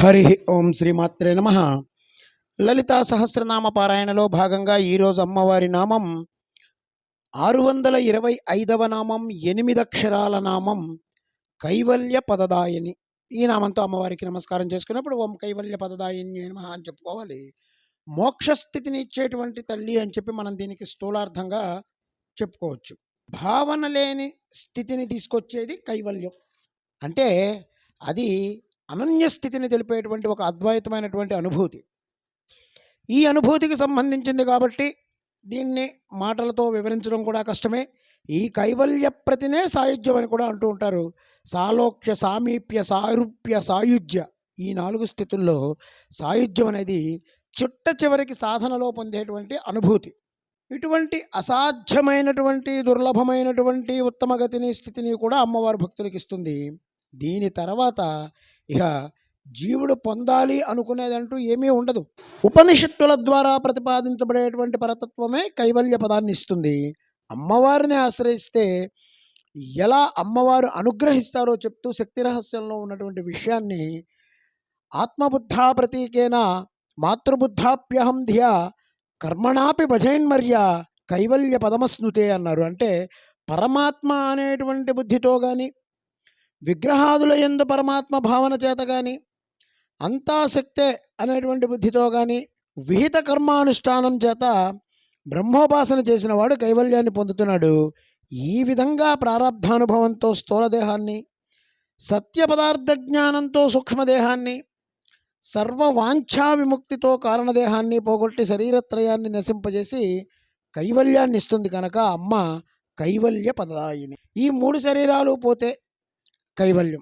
హరి ఓం శ్రీమాత్రే నమ. లలితా సహస్రనామ పారాయణలో భాగంగా ఈరోజు అమ్మవారి నామం ఆరు వందల ఇరవై ఐదవ నామం ఎనిమిదక్షరాల నామం కైవల్య పదదాయని. ఈ నామంతో అమ్మవారికి నమస్కారం చేసుకున్నప్పుడు ఓం కైవల్య పదదాయని నమ అని చెప్పుకోవాలి. మోక్షస్థితిని ఇచ్చేటువంటి తల్లి అని చెప్పి మనం దీనికి స్థూలార్థంగా చెప్పుకోవచ్చు. భావన లేని స్థితిని తీసుకొచ్చేది కైవల్యం. అంటే అది అనన్య స్థితిని తెలిపేటువంటి ఒక అద్వైతమైనటువంటి అనుభూతి. ఈ అనుభూతికి సంబంధించింది కాబట్టి దీన్ని మాటలతో వివరించడం కూడా కష్టమే. ఈ కైవల్య ప్రతినే సాయుధ్యం అని కూడా అంటూ ఉంటారు. సాలోక్య సామీప్య సారూప్య సాయుధ్య ఈ నాలుగు స్థితుల్లో సాయుధ్యం అనేది చుట్ట చివరికి సాధనలో పొందేటువంటి అనుభూతి. ఇటువంటి అసాధ్యమైనటువంటి దుర్లభమైనటువంటి ఉత్తమ గతిని స్థితిని కూడా అమ్మవారు భక్తులకు ఇస్తుంది దీని తర్వాత ఇక జీవుడు పొందాలి అనుకునేదంటూ ఏమీ ఉండదు. ఉపనిషత్తుల ద్వారా ప్రతిపాదించబడేటువంటి పరతత్వమే కైవల్య పదాన్ని ఇస్తుంది. అమ్మవారిని ఆశ్రయిస్తే ఎలా అమ్మవారు అనుగ్రహిస్తారో చెప్తూ శక్తి రహస్యంలో ఉన్నటువంటి విషయాన్ని ఆత్మబుద్ధా ప్రతీకేన మాతృబుద్ధాప్యహం ధియా కర్మణాపి భజైన్మర్య కైవల్య పదమస్నుతే అన్నారు. అంటే పరమాత్మ అనేటువంటి బుద్ధితో కానీ విగ్రహాదుల ఎందు పరమాత్మ భావన చేత కానీ అంతా శక్తే అనేటువంటి బుద్ధితో కానీ విహిత కర్మానుష్ఠానం చేత బ్రహ్మోపాసన చేసిన వాడు కైవల్యాన్ని పొందుతున్నాడు. ఈ విధంగా ప్రారంధానుభవంతో స్థూలదేహాన్ని సత్య పదార్థ జ్ఞానంతో సూక్ష్మదేహాన్ని సర్వ వాంఛా విముక్తితో కారణదేహాన్ని పోగొట్టి శరీరత్రయాన్ని నశింపజేసి కైవల్యాన్ని ఇస్తుంది కనుక అమ్మ కైవల్య పదాయిని. ఈ మూడు శరీరాలు పోతే కైవల్యం.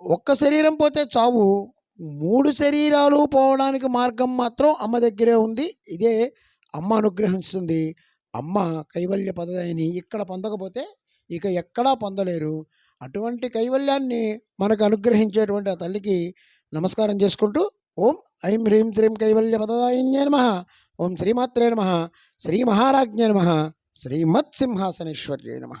ఒక్క శరీరం పోతే చావు. మూడు శరీరాలు పోవడానికి మార్గం మాత్రం అమ్మ దగ్గరే ఉంది. ఇదే అమ్మ అనుగ్రహిస్తుంది. అమ్మ కైవల్య పదవిని ఇక్కడ పొందకపోతే ఇక ఎక్కడా పొందలేరు. అటువంటి కైవల్యాన్ని మనకు అనుగ్రహించేటువంటి ఆ తల్లికి నమస్కారం చేసుకుంటూ ఓం ఐం హ్రీం శ్రీం కైవల్య పదదాయిన్యే నమ. ఓం శ్రీమాత్రే నమ. శ్రీ మహారాజ్ఞే నమ. శ్రీమత్ సింహాసనేశ్వర్యే నమ.